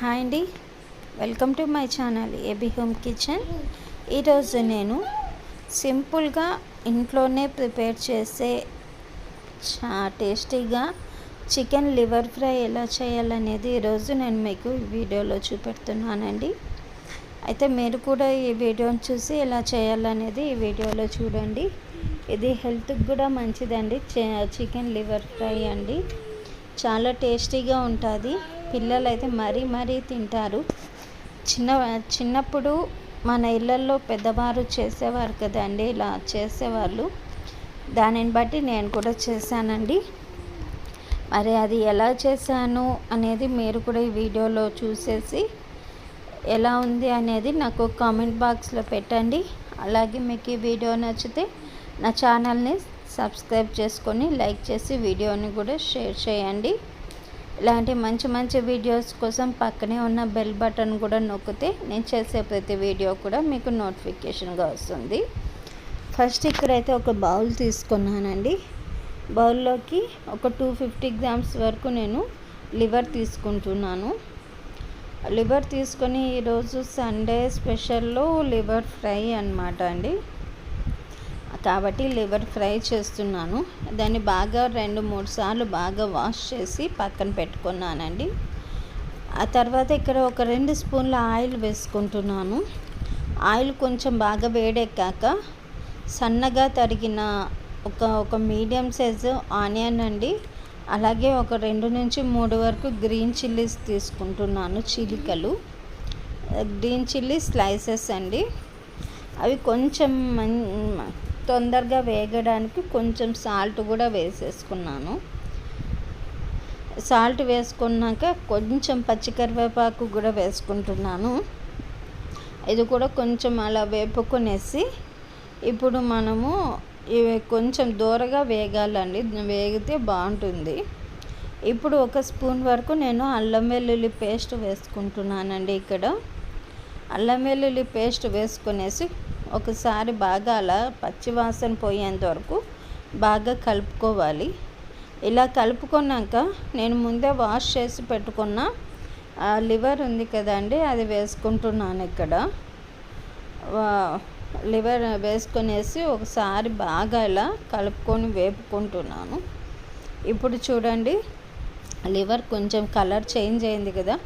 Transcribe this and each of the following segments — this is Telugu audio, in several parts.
హాయ్ అండి. Welcome to my channel AB home kitchen. ఈరోజు నేను సింపుల్గా ఇంట్లోనే ప్రిపేర్ చేసే చా టేస్టీగా చికెన్ లివర్ ఫ్రై ఎలా చేయాలనేది ఈరోజు నేను మీకు వీడియోలో చూపెడుతున్నానండి. అయితే మీరు కూడా ఈ వీడియోని చూసి ఎలా చేయాలనేది ఈ వీడియోలో చూడండి. ఇది హెల్త్కి కూడా మంచిదండి. చికెన్ లివర్ ఫ్రై అండి. చాలా టేస్టీగా ఉంటుంది. పిల్లలు అయితే మరీ మరీ తింటారు. చిన్న చిన్నప్పుడు మన ఇళ్ళల్లో పెద్దవారు చేసేవారు కదండి ఇలా చేసేవాళ్ళు. దానిని బట్టి నేను కూడా చేశానండి. మరి అది ఎలా చేశాను అనేది మీరు కూడా ఈ వీడియోలో చూసేసి ఎలా ఉంది అనేది నాకు కామెంట్ బాక్స్లో పెట్టండి. అలాగే మీకు ఈ వీడియో నచ్చితే నా ఛానల్ని సబ్స్క్రైబ్ చేసుకొని లైక్ చేసి వీడియోని కూడా షేర్ చేయండి. ఇలాంటి మంచి మంచి వీడియోస్ కోసం పక్కనే ఉన్న బెల్ బటన్ కూడా నొక్కితే నేను చేసే ప్రతి వీడియో కూడా మీకు నోటిఫికేషన్గా వస్తుంది. ఫస్ట్ ఇక్కడైతే ఒక బౌల్ తీసుకున్నానండి. బౌల్లోకి ఒక టూ ఫిఫ్టీ గ్రామ్స్ వరకు నేను లివర్ తీసుకుంటున్నాను. లివర్ తీసుకొని ఈరోజు సండే స్పెషల్లో లివర్ ఫ్రై అనమాట అండి. కాబట్టి లివర్ ఫ్రై చేస్తున్నాను. దాన్ని బాగా రెండు మూడు సార్లు బాగా వాష్ చేసి పక్కన పెట్టుకున్నానండి. ఆ తర్వాత ఇక్కడ ఒక రెండు స్పూన్ల ఆయిల్ వేసుకుంటున్నాను. ఆయిల్ కొంచెం బాగా వేడెక్కాక సన్నగా తరిగిన ఒక ఒక మీడియం సైజు ఆనియన్ అండి. అలాగే ఒక రెండు నుంచి మూడు వరకు గ్రీన్ చిల్లీస్ తీసుకుంటున్నాను చిలికలు. గ్రీన్ చిల్లీ స్లైసెస్ అండి. అవి కొంచెం తొందరగా వేగడానికి కొంచెం సాల్ట్ కూడా వేసేసుకున్నాను. సాల్ట్ వేసుకున్నాక కొంచెం పచ్చికరివేపాకు కూడా వేసుకుంటున్నాను. ఇది కూడా కొంచెం అలా వేపుకునేసి ఇప్పుడు మనము ఇవి కొంచెం దూరగా వేగాలండి. వేగితే బాగుంటుంది. ఇప్పుడు ఒక స్పూన్ వరకు నేను అల్లం వెల్లుల్లి పేస్ట్ వేసుకుంటున్నానండి ఇక్కడ. అల్లం వెల్లుల్లి పేస్ట్ వేసుకునేసి ఒకసారి బాగా అలా పచ్చివాసన పోయేంత వరకు బాగా కలుపుకోవాలి. ఇలా కలుపుకున్నాక నేను ముందే వాష్ చేసి పెట్టుకున్న లివర్ ఉంది కదండి అది వేసుకుంటున్నాను ఇక్కడ. లివర్ వేసుకునేసి ఒకసారి బాగా ఇలా కలుపుకొని వేపుకుంటున్నాను. ఇప్పుడు చూడండి లివర్ కొంచెం కలర్ చేంజ్ అయింది కదా.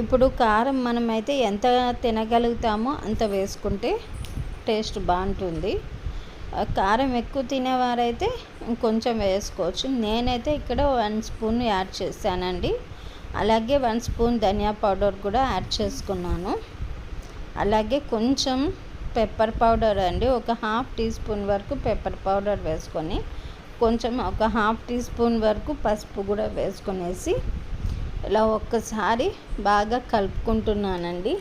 ఇప్పుడు కారం మనమైతే ఎంత తినగలుగుతామో అంత వేసుకుంటే టేస్ట్ బాగుంటుంది. కారం ఎక్కువ తినేవారైతే ఇంకొంచెం వేసుకోవచ్చు. నేనైతే ఇక్కడ వన్ స్పూన్ యాడ్ చేశానండి. అలాగే వన్ స్పూన్ ధనియా పౌడర్ కూడా యాడ్ చేసుకున్నాను. అలాగే కొంచెం పెప్పర్ పౌడర్ అండి. ఒక హాఫ్ టీ స్పూన్ వరకు పెప్పర్ పౌడర్ వేసుకొని కొంచెం ఒక హాఫ్ టీ స్పూన్ వరకు పసుపు కూడా వేసుకునేసి ఇలా ఒక్కసారి బాగా కలుపుకుంటున్నానండి.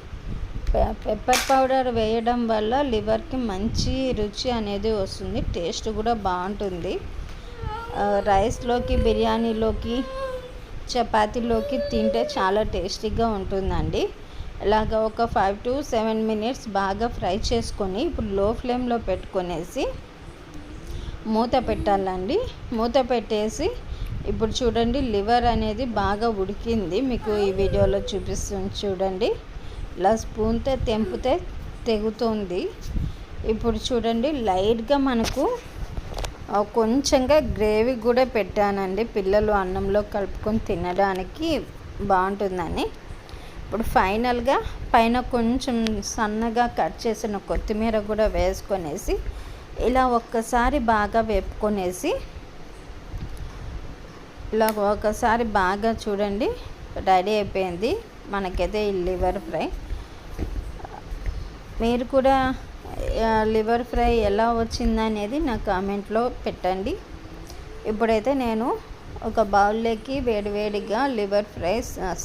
పెప్పర్ పౌడర్ వేయడం వల్ల లివర్కి మంచి రుచి అనేది వస్తుంది. టేస్ట్ కూడా బాగుంటుంది. రైస్లోకి బిర్యానీలోకి చపాతీలోకి తింటే చాలా టేస్టీగా ఉంటుందండి. ఇలాగ ఒక ఫైవ్ టు సెవెన్ మినిట్స్ బాగా ఫ్రై చేసుకొని ఇప్పుడు లో ఫ్లేమ్లో పెట్టుకొనేసి మూత పెట్టాలండి. మూత పెట్టేసి ఇప్పుడు చూడండి లివర్ అనేది బాగా ఉడికింది. మీకు ఈ వీడియోలో చూపిస్తుంది చూడండి. ఇలా స్పూన్తో తెంపితే తెగుతుంది. ఇప్పుడు చూడండి లైట్గా మనకు కొంచెంగా గ్రేవీ కూడా పెట్టానండి. పిల్లలు అన్నంలో కలుపుకొని తినడానికి బాగుంటుందని. ఇప్పుడు ఫైనల్గా పైన కొంచెం సన్నగా కట్ చేసిన కొత్తిమీర కూడా వేసుకొనేసి ఇలా ఒక్కసారి బాగా వేపుకొనేసి ఇలా ఒకసారి బాగా చూడండి రెడీ అయిపోయింది. మనకైతే ఈ లివర్ ఫ్రై. మీరు కూడా లివర్ ఫ్రై ఎలా వచ్చిందనేది నా కామెంట్లో పెట్టండి. ఇప్పుడైతే నేను ఒక బౌల్లోకి వేడివేడిగా లివర్ ఫ్రై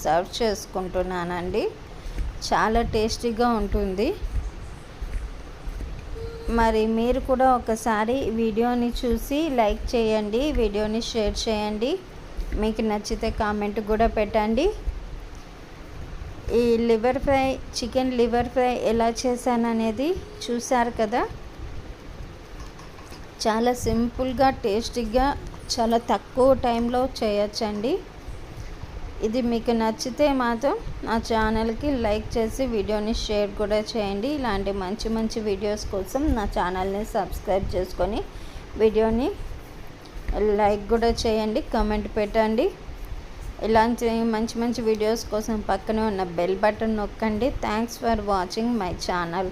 సర్వ్ చేసుకుంటున్నానండి. చాలా టేస్టీగా ఉంటుంది. మరి మీరు కూడా ఒకసారి వీడియోని చూసి లైక్ చేయండి వీడియోని షేర్ చేయండి. మీకు నచ్చితే కామెంట్ కూడా పెట్టండి. ఈ liver fry chicken liver fry ఎలా చేశాను అనేది చూసారు కదా? చాలా సింపుల్గా టేస్టీగా చాలా తక్కువ టైంలో చేయొచ్చండి. ఇది మీకు నచ్చితే మాత్రం నా ఛానల్కి లైక్ చేసి వీడియోని షేర్ కూడా చేయండి. ఇలాంటి మంచి మంచి వీడియోస్ కోసం నా ఛానల్ని సబ్స్క్రైబ్ చేసుకొని వీడియోని లైక్ కూడా చేయండి కామెంట్ పెట్టండి. ఇలాంటి మంచి మంచి వీడియోస్ కోసం పక్కనే ఉన్న బెల్ బటన్ నొక్కండి. Thanks for watching my channel